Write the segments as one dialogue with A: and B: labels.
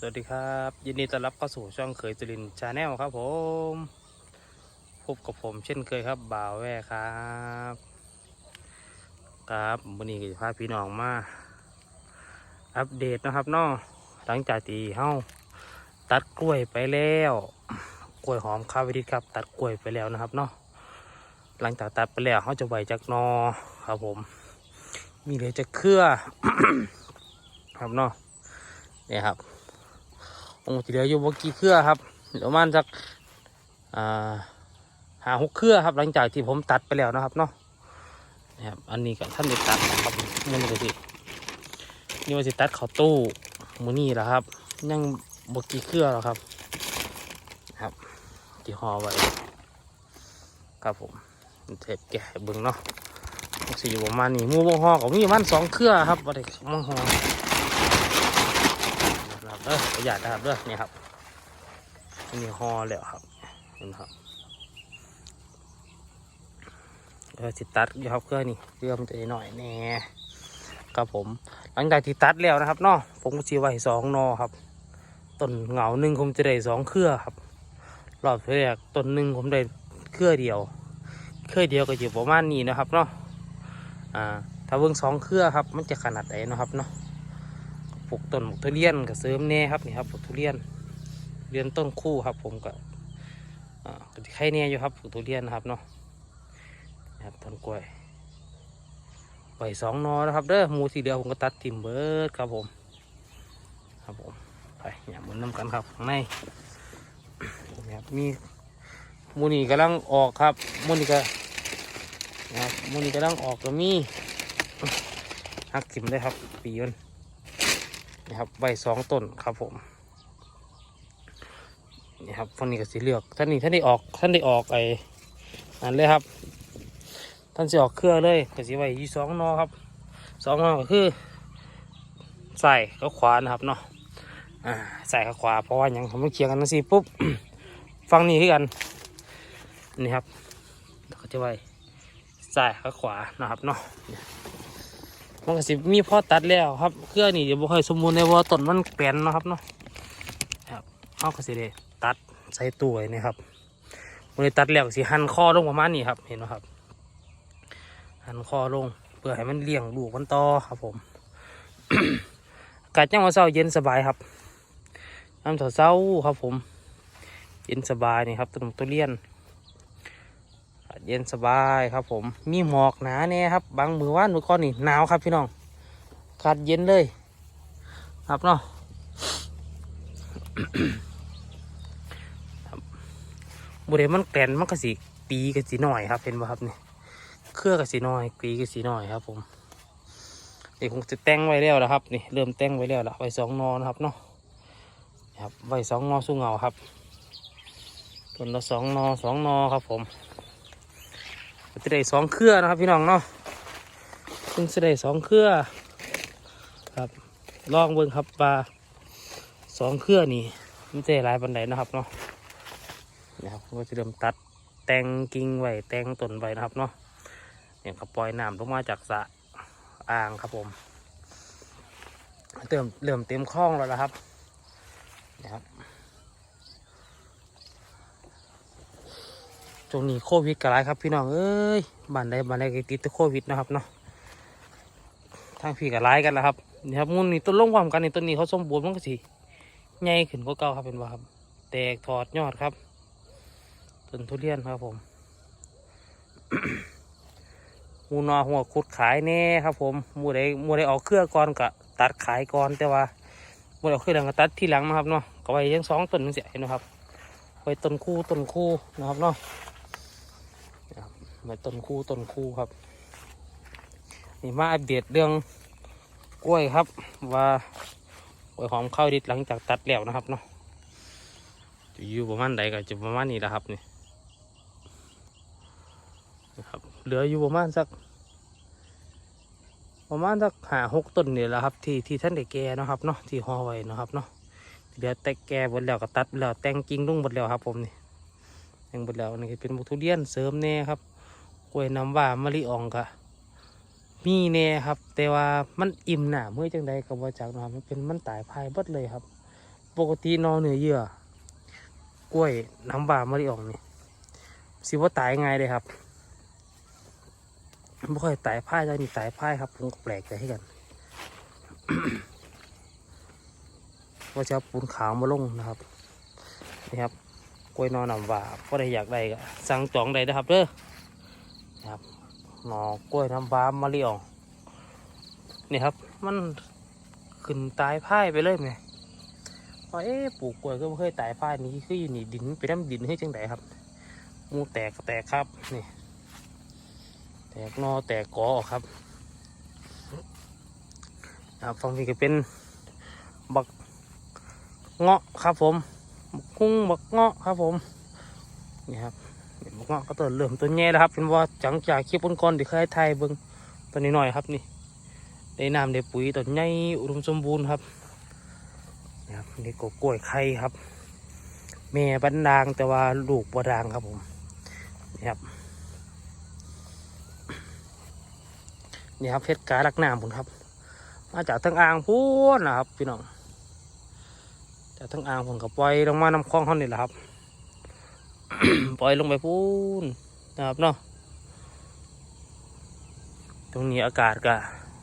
A: สวัสดีครับ ยินดีต้อนรับเข้าสู่ช่องเคยจรินชาแนลครับผมพบกับผมเช่นเคยครับบ่าวแว่ครับ ครับวันนี้ก็จะพาพี่น้องมา อัปเดตนะครับนาะหลังจากที่เฮาตัดกล้วยไปแล้ว กล้วยหอมข้าววิธีครับ ตัดกล้วยไปแล้วนะครับเนาะหลังจากตัดไปแล้วเขาจะไหวจากนอครับผม มีเหลือจะเครือครับเนาะเนี่ยครับ องค์ที่เหลืออยู่บกี่เครือครับประมาณสักอ่าหาหกเครือครับ หลังจากที่ผมตัดไปแล้วนะครับเนาะนะครับอันนี้กับท่านได้ตัดนะครับมือนี้ก็สินี่ว่าสิตัดเข้าตู้มือนี้แหละครับ ยังบกี่เครือหรอครับ ครับที่ห่อไว้ครับผมเทปแกะเบิ่งเนาะสิอยู่ประมาณนี้หมูบห่อของมีประมันสองเครือครับว่ได้มังห่อ เออประหยัดนะครับเด้อเนี่ครับมีฮอแล้วครับเห็นครับเออสิตัดอยู่ครับเครื่องนี่เรื่อมนจะหน่อยแน่ครับผม หลังจากที่ตัดแล้วนะครับเนาะผมก็จีไว้สองนอครับต้นเหงาหนึ่งผมจะได้สองเครือครับรอบแรกต้นหนึ่งผมได้เครือเดียว เครือเดียวก็อยู่ประมาณนี้นะครับเนาะอ่าถ้าเบิ่งสองเครือครับ มันจะขนาดไหนนะครับเนาะ ปลูกต้นทุเรียนกับเสริมแน่ครับนี่ครับปลูกทุเรียนเรียนต้นคู่ครับ ผมก็อ่าก็สิไข่แน่อยู่ครับปลูกทุเรียนนะครับเนาะนะครับต้นกล้วยใบสองนอนะครับเด้อหมูสีเหลืองผมก็ตัดทิมเบิร์ดครับผม ครับผมไปอย่าเหมือนน้ำกันครับข้างในนะครับมีมูนี่กำลังออกครับมูนี่ก็นะครับมูนี่กำลังออกก็มีหักทิมได้ครับ ปีมัน นะครับใบสองต้นครับผมนี่ครับฟันนี้ก็สีเหลือกท่านนี้ท่านได้ออกท่านได้ออกไอ้นั่นเลยครับ ท่านจะออกเครือเลยก็สีใบยี่สองนอครับสองนอก็คือใส่ก็ขวานะครับเนาะอ่าใส่กับขวาเพราะว่าอย่างผมต้องเคียงกันนะสิปุ๊บฟังนี้คือกันนี่ครับก็จะไว้ใส่กับขวานะครับเนาะ มันก็สิมีพ่อตัดแล้วครับเครือนี่เดี๋ยวบ่ค่อยสมบูรณ์ในว่าต้นมันแปลนนะครับเนาะครับเขาก็สิได้ตัดใส่ตู้ไว้นี่ครับมันตัดแล้วสิหั่นคอลงประมาณนี้ครับเห็นไหมครับ หั่นคอลงเพื่อให้มันเลี้ยงลูกมันต่อครับผมอากาศยังว่าเช้าเย็นสบายครับน้ำเช้าครับผม เย็นสบายนี่ครับต้นตุเรียน เย็นสบายครับผมมีหมอกหนาแน่ครับ บางมือว่านมือก้อนนี่หนาวครับพี่น้องกัดเย็นเลย ครับเนาะครับบุเรมันแกลนมันก็สีปีก็สีหน่อยครับเห็นป่ะครับนี่เครือก็สีหน้อยปีก็สีหน้อยครับ ผมนี่คงจะแต่งไว้แล้วนะครับนี่เริ่มแต่งไว้แล้วละไว้สองนอนครับเนาะครับไว้สองนอสู้เงาครับต้นละสองนอสองนอครับผม ก็จะได้สองเครือนะครับพี่น้องเนาะเพิ่งจะได้สองเครือครับลองเบิ่งครับปลาสองเครือนี่มันจะหลายปันไดนะครับเนาะนะครับก็จะเริ่มตัดแต่งกิ่งไว้แต่งต้นไว้นะครับเนาะเนี่ยก็ปล่อยน้ำลงมาจากสระอ่างครับผมเติมเริ่มเต็มคลองแล้วนะครับนะครับ ช่วงนี้โควิดกันหลายครับพี่น้องเอ้ยบ้านใดบ้านใดก็ติดแต่โควิดนะครับเนาะทางพี่กับหลายกันแล้วครับนี่ครับมูลนี่ต้นลงความกันนี่ต้นนี้เขาสมบูรณ์มันก็สิใหญ่ขึ้นกว่าเก่าครับเป็นว่าครับ แตกถอดยอดครับต้นทุเรียนครับผมมูนอหัวขุดขายแน่ครับ ผมมูใดหมูใดออกเครือก่อนก็ตัดขายก่อนแต่ว่ามูใดออกเครือหลังก็ตัดที่หลังนะครับเนาะก็ไว้ยังสองต้นนี่เสียนะครับไว้ต้นคู่ต้นคู่นะครับเนาะ มาต้นคู่ต้นคู่ครับ นี่มาอัปเดตเรื่องกล้วยครับ ว่ากล้วยหอมเข้าดิดหลังจากตัดแล้วนะครับเนาะจะอยู่ประมาณใดก็จะประมาณนี้แหละครับนี่นะครับเหลืออยู่ประมาณสัก ประมาณสักหาหกต้นนี่แหละครับ ที่ที่ท่านได้แก่นะครับเนาะที่ห่อไว้นะครับเนาะเหลือแต่แก่หมดแล้วก็ตัดหมดแล้วแต่งกิ่งลุ่งหมดแล้วครับผมนี่แต่งหมดแล้วนี่เป็นบุทุเรียนเสริมแน่ครับ ล้วยน้ำว่ามะลิอ่องกะมีแน่ครับ แต่ว่ามันอิ่มหนาเมื่อจังใดกับว่าจากนะครับมันเป็นมันตายภายบดเลยครับ ปกตินอเนื้อเยื่อกล้วยน้ำบามะลิอ่องนี่สิว่าตายง่ายเลยครับไม่ค่อยตายพายจะนี่ตายพายครับผมก็แปลกใจให้กันว่าจะปูนขาวมาลงนะครับนี่ครับกล้วยนอนำว่าก็ได้อยากได้ก็สั่งจองได้นะครับเด้อ ครับหนอกล้วยน้ำว้ามะลิอ่องนี่ครับ มันขึ้นตายพ่ายไปเลยไหมว่าเอ๊ะปลูกกล้วยก็ไม่เคยตายพ่ายนี้คืออยู่นี่ดินไปน้ำดินให้จังไดครับมูแตกแตกครับนี่ แตกนอแตกกอออกครับครับฟังนี้ก็เป็นบักเงาะครับผมบักคุ้งบักเงาะครับผมนี่ครับ เงาะก็ต้นเริ่มต้นแย่แล้วครับเป็นว่าจังจากคลิปก่อนๆที่เคยถ่ายเบิ้งตัวนี้หน่อยครับนี่ได้น้ำได้ปุ๋ยต้นใหญ่อุดมสมบูรณ์ครับนะครับนี่ก็กล้วยไข่ครับแม่บันดางแต่ว่าลูกบัดางครับผมนี่ครับนี่ครับเพชรกาลักน้ำผมครับ มาจากทั้งอ่างพูนนะครับพี่น้องจากทั้งอ่างผมก็ปล่อยลงมาน้ำคลองเขานี่แหละครับ ปล่อยลงไปพูนนะครับเนาะตรงนี้อากาศก็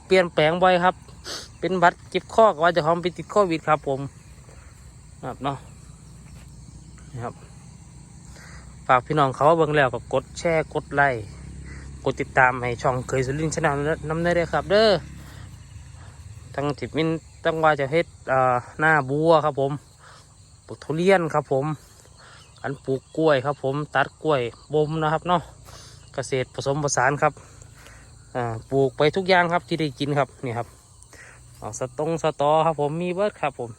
A: เปลี่ยนแปลงบ่อยครับ เป็นบัตรเจ็บข้อก็ว่าจะของไปติดโควิดครับ ผมครับเนาะนะครับฝากพี่น้องเขาเบิ่งแล้วก็กดแชร์กดไลค์กดติดตามให้ช่องเคยสุรินทร์ชนลน้ำได้เลยครับ เด้อทั้งจิบมินตั้งว่าจะเฮ็ดอ่าหน้าบัวครับผมปลูกทุเรียนครับผม อันปลูกกล้วยครับ ผมตัดกล้วยบ่มนะครับเนาะเกษตรผสมผสานครับปลูกไปทุกอย่างครับที่ได้กินครับนี่ครับออกสตงสตอครับผมมีเบิร์ดครับผม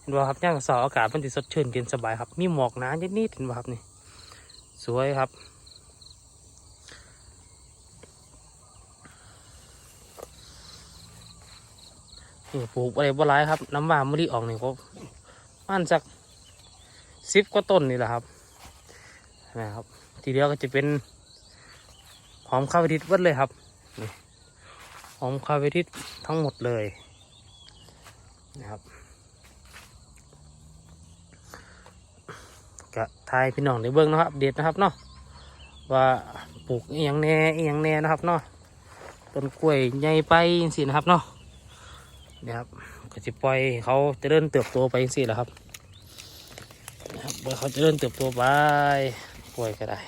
A: เห็นว่าครับย่างสออากาศมันติสดชื่นเย็นสบายครับ มีหมอกหนานิดๆเห็นว่าครับนี่สวยครับนี่ปลูกอะไรบ่หลายครับ น้ำหวามะลิออกนี่ก็มันจาก สิบกว่าต้นนี่แหละครับนะครับ ทีเดียวก็จะเป็นหอมข้าวดิดเบิดเลยครับหอมคาเวทิสทั้งหมดเลยนะครับกะทายพี่น้องในเบื้องนะครับอัปเดนะครับเนาะว่าปลูกเอหย่างแน่อหย่างแน่นะครับเนาะต้นกล้วยใหญ่ไปสินะครับเนาะนี่ยครับก็จะปล่อยเขาจะเริ่มเติบโตไปสิแหละครับื่อเขาจะเริ่มเติบโตไปกล้วยก็ได้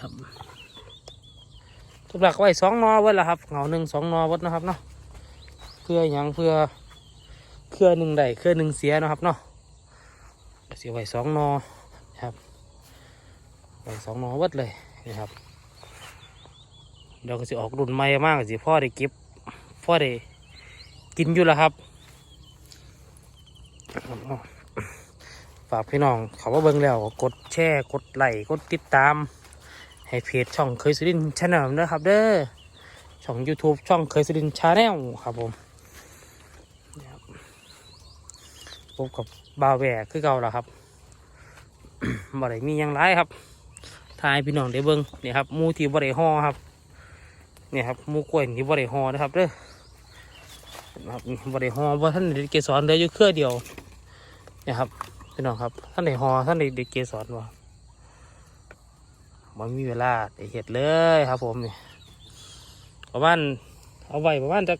A: ครับทุกหลักไว้สองนอไว้ละครับเหงาหนึ่งสองนอวัดนะครับเนาะเพื่อหยังเพื่อเครือหนึ่งได้เครือหนึ่งเสียนะครับเนาะเสียไว้สองนอนครับไว้สองนอวัดเลยนะครับเดี๋ยวก็จะออกรุ่นใหม่มากสิพ่อได้เก็บพ่อได้กินอยู่แล้วครับ ฝากพี่น้องเขาว่าเบิ่งแล้ว กดแชร์กดไลค์กดติดตาม ให้เพจช่องเคยสุรินชาแนลนะครับ เด้อช่อง YouTube ช่องเคยสุรินชาแนลครับผมนะครับพบกับบาแหวกคือเก่าแล้วครับบ่ได้มียังไรครับทายพี่น้องได้เบิ้งนี่ครับมูที่บ่ได้ห่อครับนี่ครับมูกล้วยที่บ่ได้ห่อนะครับเด้อนะครับบ่ได้ห่อบ่ท่านเกสรเลือยู่เครือเดียวนี่ครับ พี่น้องครับท่านได้ห่อท่านไหนเด้เกสรวะมันมีเวลาได้เห็ดเลยครับ ผมนี่ประมาณเอาไว้ประมาณจะ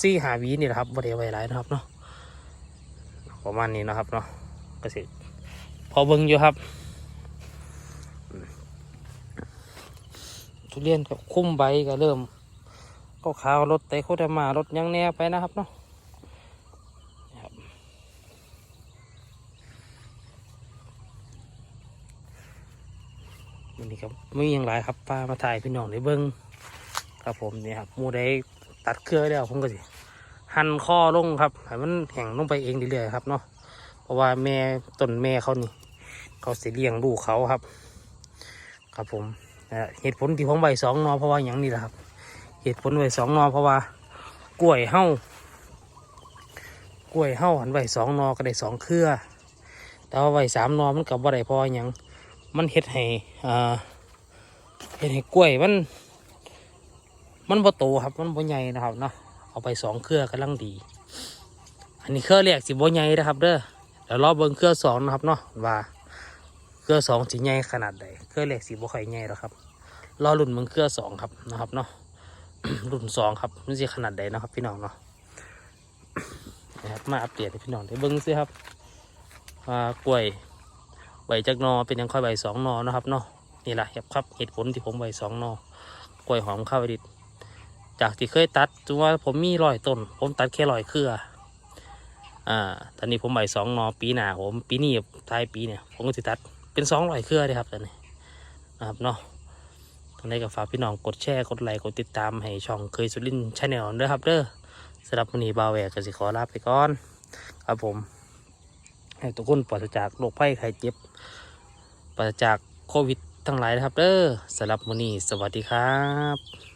A: สี่หาวีนี่แหละครับบริไว้หลายนะครับเนาะประมาณนี้นะครับเนาะก็สิพอเบิ่งอยู่ครับทุเรียนกับคุ้มใบก็เริ่มก็ขาวรถไตโคตรมารถยังแน่ไปนะครับเนาะนี่ครับ วั นนี้ครับไม่มีอย่างไรครับป้ามาถ่ายพี่น้องในเบิ้งครับผมนี่ครับมูได้ตัดเครือแล้วผมก็สิหั่นข้อลงครับให้มันแห้งลงไปเองเรื่อยๆครับเนาะเพราะว่าแม่ต้นแม่เขานี่ เขาเสิเลี้ยงลูกเขาครับ ครับผมเหตุผลที่ผมใบสองนอเพราะว่าอย่างนี้แหละครับ เหตุผลใบสองนอเพราะว่ากล้วยเห่ากล้วยเห่าหันใบสองนอก็ได้สองเครือแต่ว่าใบสามนอมันกับว่าได้พราะว่าง มันเฮ็ดให้อ่าเฮ็ดให้กล้วยมัน มันบ่โตครับ มันบ่ใหญ่นะครับเนาะเอาไปสองเครือกำลังดี อันนี้เครือแรกสิบ่ใหญ่นะครับ เด้อเดี๋ยวรอเบิ่งเครือสองนะครับเนาะว่าเครือสองสิใหญ่ขนาดใดเครือแรกสิบ่ค่อยใหญ่หรอกครับรอรุ่นเบิ่งเครือสองครับนะครับเนาะรุ่นสองครับมันสิขนาดใดนะครับ พี่น้องเนาะนะครับมาอัปเดตให้พี่น้องได้เบิ่งซิครับว่ากล้วย ใบจากนอเป็นยังค่อยใบสองนอนะครับเนาะนี่แหละครับเหตุผลที่ผมใบสองนอกล้วยหอมข้าวดิดจากที่เคยตัดถึงว่าผมมีร้อยต้น ผมตัดแค่ร้อยเครืออ่าตอนนี้ผมใบสองนอปีหนาผมปีนี้ท้ายปีเนี่ยผมก็จะตัดเป็นสองร้อยเครือเลยครับตอนนี้นะครับเนาะตอนนี้ก็ฝากพี่น้องกดแชร์กดไลค์กดติดตามให้ช่องเคยสุรินชาแนลด้วยครับเด้อสำหรับวันนี้บาวแหวกก็สิขอลาไปก่อน ครับผม ให้ทุกคนปลอดจากโรคภัยไข้เจ็บปลอดจากโควิดทั้งหลายนะครับเด้อสำหรับวันนี้สวัสดีครับ